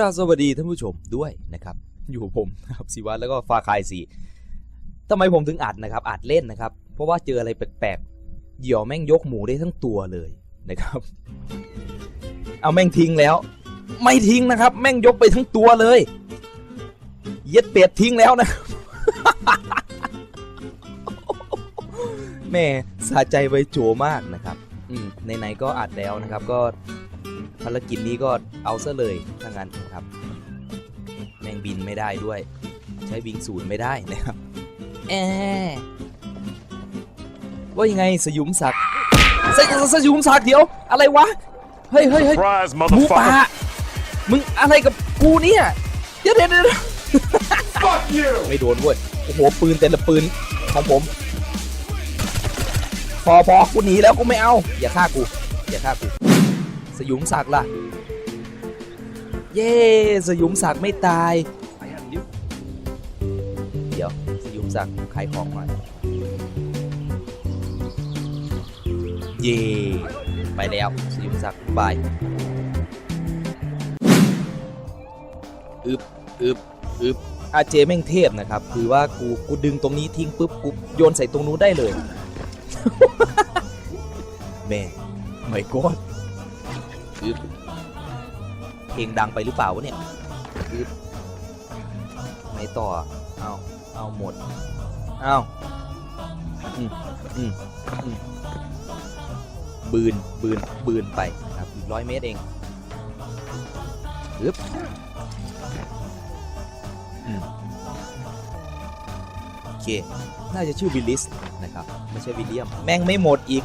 ราสวัสดีท่านผู้ชมด้วยนะครับ อยู่ผมนะครับสิวัตแล้วก็ฟาคายสีทำไมผมถึงอัดนะครับอัดเล่นนะครับ เพราะว่าเจออะไรแปลกๆเหยี่ยวแม่งยกหมูได้ทั้งตัวเลยนะครับ เอาแม่งทิ้งแล้ว ไม่ทิ้งนะครับ แม่งยกไปทั้งตัวเลยเย็ดเป็ดทิ้งแล้วนะแม่สะใจไว้โจมากนะครับ อืมไหนๆก็อัดแล้วนะครับ ก็ ภารกิจนี้ก็เอาซะเลยถ้างั้นนะครับ แมงบินไม่ได้ด้วย ใช้บิงศูนย์ไม่ได้นะครับแอว่ายังไงสยุมศักดิ์สยสยุมศักดิ์เดี๋ยว อะไรวะ เฮ้ยเฮ้ยเฮ้ย Surprise, หมูป่า motherfucker! มึงอะไรกับกูเนี่ยเดี๋ยวเดี๋ยวเดี๋ยว Fuck you! ไม่โดนเว้ยโอ้โหปืนแต่ละปืนของผม พอพอกูหนีแล้วกูไม่เอา อย่าฆ่ากู อย่าฆ่ากู สยุมศักดิ์ล่ะ เย้สยุมศักดิ์ไม่ตาย เดี๋ยวสยุมศักดิ์ขายของหน่อย เย่ไปแล้วสยุมศักดิ์บายอึบอึบอึบอาเจแม่งเทพนะครับ คือว่ากูกูดึงตรงนี้ทิ้งปุ๊บกูโยนใส่ตรงนู้นได้เลย แม่ไม่กดอึบ เพลงดังไปหรือเปล่าวะเนี่ยไหนต่อ เอาเอาหมด เอาอืมอืมอืมบืนบืนบืนไปครับอีกร้อยเมตรเองอึบอืมโอเค น่าจะชื่อวิลลิสนะครับ ไม่ใช่วิลเลียม แม่งไม่หมดอีก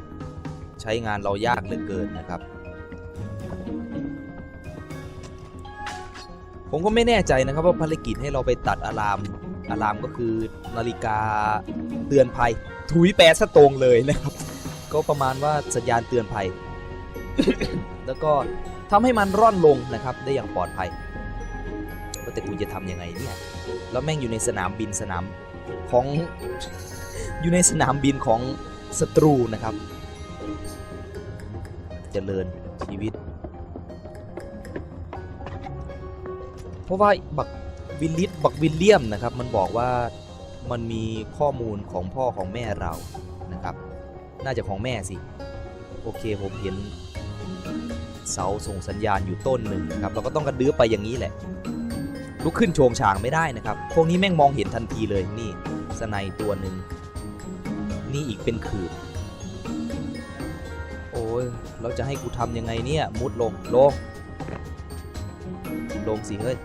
ใช้งานเรายากเหลือเกินนะครับ ผมก็ไม่แน่ใจนะครับว่าภารกิจให้เราไปตัดอะลามอะลามก็คือนาฬิกาเตือนภัย ถุยแปดสตรงเลยนะครับ ก็ประมาณว่าสัญญาณเตือนภัย แล้วก็ทำให้มันร่อนลงนะครับ ได้อย่างปลอดภัยว่าแต่กูจะทำยังไงเนี่ยแล้วแม่งอยู่ในสนามบินสนามของอยู่ในสนามบินของศัตรูนะครับ เจริญชีวิต เพราะว่าบักวิลลิสบักวิลเลียมนะครับมันบอกว่ามันมีข้อมูลของพ่อของแม่เรานะครับ น่าจะของแม่สิ โอเคผมเห็นเสาส่งสัญญาณอยู่ต้นหนึ่งนะครับ เราก็ต้องกระดื้อไปอย่างนี้แหละ ลุกขึ้นโชงฉางไม่ได้นะครับ พวกนี้แม่งมองเห็นทันทีเลยนี่สไนตัวหนึ่งนี่อีกเป็นขืบโอ้ย เราจะให้กูทำยังไงเนี่ย มุดลง ลง ลงสิเฮ้ย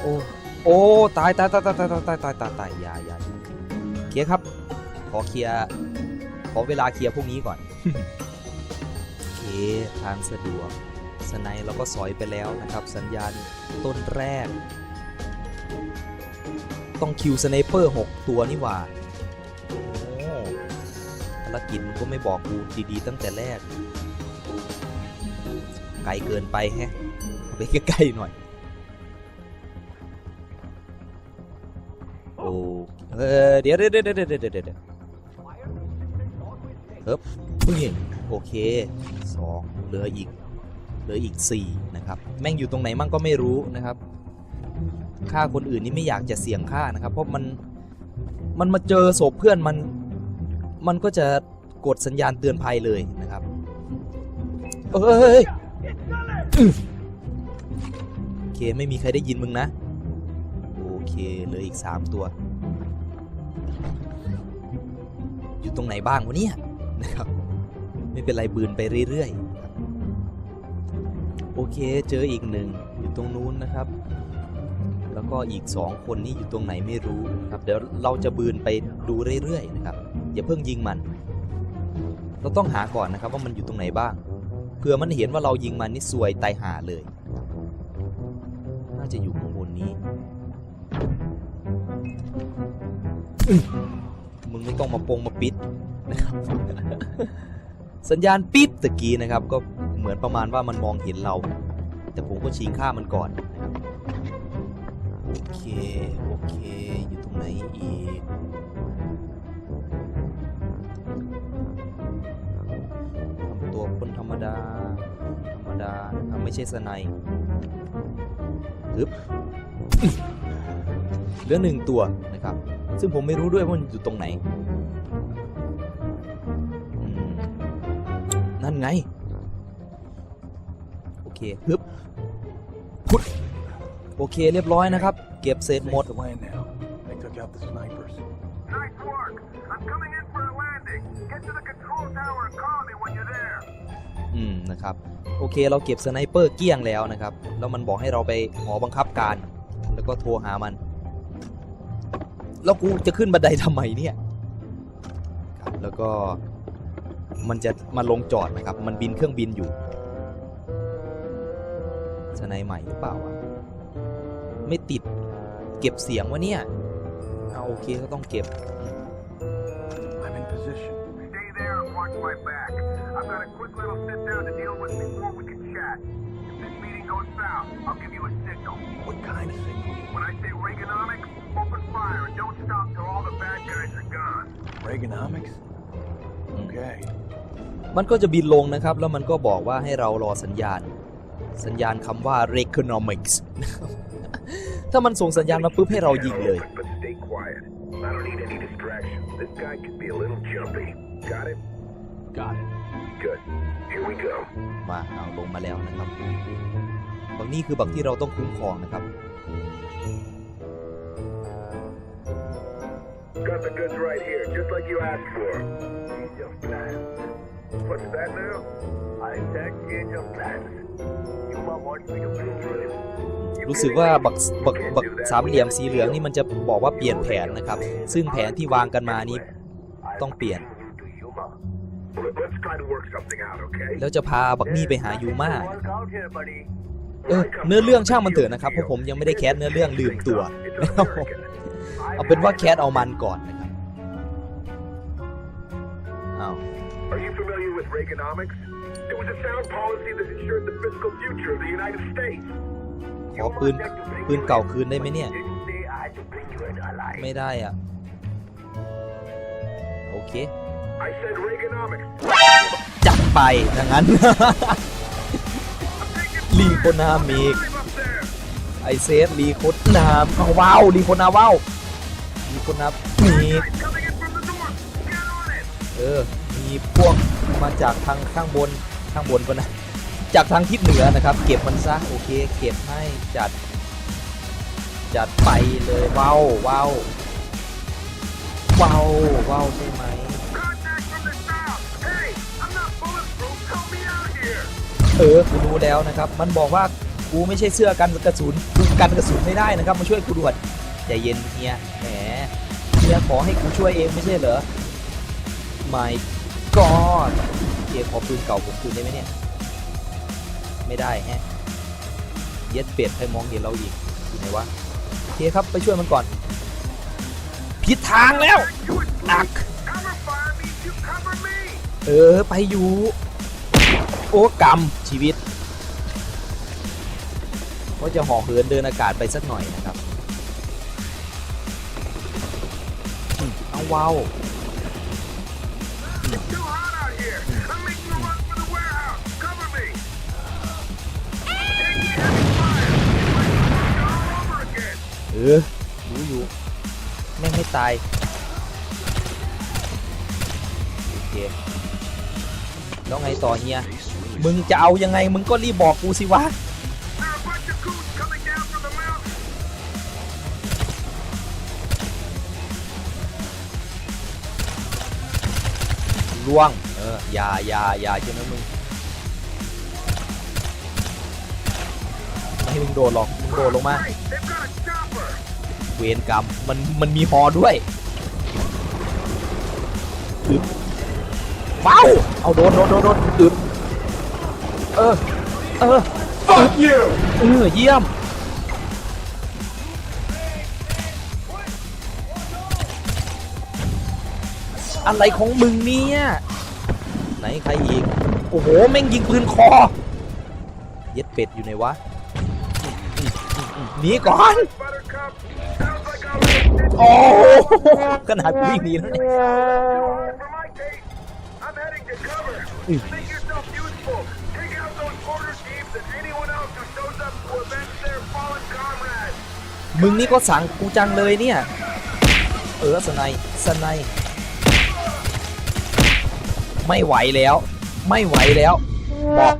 โอ้ โอ้ ตายตายตายตายตายตายตายตายตายอย่าอย่าอย่าเคลียร์ครับ ขอเคลียร์ ขอเวลาเคลียร์พวกนี้ก่อนโอเคทางสะดวก สไนเราก็สอยไปแล้วนะครับ สัญญาณต้นแรก ต้องคิวสไนเปอร์ 6 ตัวนี่หว่าโอ้ ภารกิจมันก็ไม่บอกกูดีๆตั้งแต่แรก ไกลเกินไปแฮะไปใกล้ๆหน่อย โอ้เออเดี๋ยวเดี๋ยวเดี๋ยวเดี๋ยวเดี๋ยวเดี๋ยวเฮ้ยนี่โอเคสองเหลืออีกเหลืออีกสี่นะครับ แม่งอยู่ตรงไหนมั่งก็ไม่รู้นะครับฆ่าคนอื่นนี่ไม่อยากจะเสี่ยงฆ่านะครับ เพราะมันมันมาเจอศพเพื่อนมัน มันก็จะกดสัญญาณเตือนภัยเลยนะครับเอ้ยโอเค ไม่มีใครได้ยินมึงนะ โอเคเหลืออีก3ตัว อยู่ตรงไหนบ้างวะเนี่ยนะครับ ไม่เป็นไรบืนไปเรื่อยๆ โอเคเจออีกหนึ่งอยู่ตรงนู้นนะครับ แล้วก็อีก2คนนี้อยู่ตรงไหนไม่รู้นะครับ เดี๋ยวเราจะบืนไปดูเรื่อยๆนะครับ อย่าเพิ่งยิงมัน เราต้องหาก่อนนะครับว่ามันอยู่ตรงไหนบ้าง เผื่อมันเห็นว่าเรายิงมันนี่ซวยตายหาเลย น่าจะอยู่ข้างบนนี้ มึงไม่ต้องมาปงมาปิดนะครับ สัญญาณปิ๊บตะกี้นะครับ ก็เหมือนประมาณว่ามันมองเห็นเรา แต่ผมก็ชิงฆ่ามันก่อนนะครับ โอเค โอเค อยู่ตรงไหนอีก ดา ธรรมดานะครับไม่ใช่สไนป์ฮึบเหลือหนึ่งตัวนะครับ ซึ่งผมไม่รู้ด้วยว่ามันอยู่ตรงไหนอืมนั่นไง โอเคฮึบพุดโอเคเรียบร้อยนะครับ เก็บเศษหมด Safe to land now. I took out the snipers. Nice work. I'm coming อืมนะครับโอเคเราเก็บสไนเปอร์เกลี้ยงแล้วนะครับ แล้วมันบอกให้เราไปหอบังคับการ แล้วก็โทรหามัน แล้วกูจะขึ้นบันไดทำไมเนี่ยครับแล้วก็มันจะมาลงจอดนะครับ มันบินเครื่องบินอยู่สไนใหม่หรือเปล่าวะไม่ติดเก็บเสียงวะเนี่ยเอาโอเคก็ต้องเก็บ I'm in position. Stay there and watch my back. I've got a quick little sit down to deal with before we can chat. If this meeting goes south, I'll give you a signal. What kind of signal? When I say Reaganomics, open fire and don't stop till all the bad guys are gone. Reaganomics? Okay. มันก็จะบินลงนะครับ แล้วมันก็บอกว่าให้เรารอสัญญาณ สัญญาณคำว่า Reconomics ถ้ามันส่งสัญญาณมาปุ๊บให้เรายิงเลย But stay quiet. I don't need any distractions. This guy could be a little jumpy. Got it? Got it. Good. Here we go. มาเอาลงมาแล้วนะครับบางนี่คือบักที่เราต้องคุ้มครองนะครับ Got the goods right here, just like you asked for. Change of plans. What's that now? I said change of plans. You might want me to bring you in. รู้สึกว่าบักบักบักสามเหลี่ยมสีเหลืองนี่มันจะบอกว่าเปลี่ยนแผนนะครับ ซึ่งแผนที่วางกันมานี้ต้องเปลี่ยน แล้วจะพาบักนี่ไปหายูมา Work out here, buddy. เออเนื้อเรื่องช่างมันเถอะนะครับเพราะผมยังไม่ได้แคสเนื้อเรื่องลืมตัวนะครับผมเอาเป็นว่าแคสเอามันก่อนนะครับเอา Are you familiar with Reaganomics? It was a sound policy that ensured the fiscal future of the United States. ขอปืนปืนเก่าคืนได้ไหมเนี่ย Didn't say I had to bring you in alive. ไม่ได้อะ โอเค I said Reaganomics. จัดไปดังนั้นลีโคนามิกไอเซฟลีโคนาเอาว้าวลีโคนาว้าวลีโคนามีกเออ มีพวกมาจากทางข้างบนข้างบนก็นะจากทางทิศเหนือนะครับ เก็บมันซะโอเค เก็บให้จัด จัดไปเลยว้าวว้าวว้าวว้าวใช่ไหม เออกูรู้แล้วนะครับ มันบอกว่ากูไม่ใช่เสื้อกันกระสุนกูกันกระสุนไม่ได้นะครับ มาช่วยกูด่วนใจเย็นเฮียแหมเฮียขอให้กูช่วยเองไม่ใช่เหรอไม่กอดเฮียขอปืนเก่าผมคืนได้ไหมเนี่ย ไม่ได้แฮะเย็ดเป็ดใครมองเห็นเราอีกอยู่ไหนวะโอเคครับไปช่วยมันก่อน ผิดทางแล้ว You would อัก เออ ไปอยู่ อ้กรรมชีวิตก็จะห่อเหินเดินอากาศไปสักหน่อยนะครับเอาว้าวเออรู้อยู่แม่งไม่ตาย โอเค แล้วไงต่อเฮีย มึงจะเอายังไงมึงก็รีบบอกกูสิวะล่วง เออ อย่าอย่าอย่าใช่ไหมมึง ไม่ให้มึงโดดหรอก มึงโดดลงมา เวรกรรม มัน มันมีฮอด้วยปึ๊บเป้าเอาโดนโดนโดนโดนอึด เออ เออ Fuck you! เออเยี่ยม อะไรของมึงเนี่ย ไหนใครอีก โอ้โห แม่งยิงปืนคอ เย็ดเป็ดอยู่ไหนวะอืมอืมอืมอืมหนีก่อน Buttercup, sounds like I'm in โอ้โหขนาดวิ่งหนีแล้วเนี่ย มึงนี่ก็สั่งกูจังเลยเนี่ย เออสไนยสไนยไม่ไหวแล้ว ไม่ไหวแล้วบอก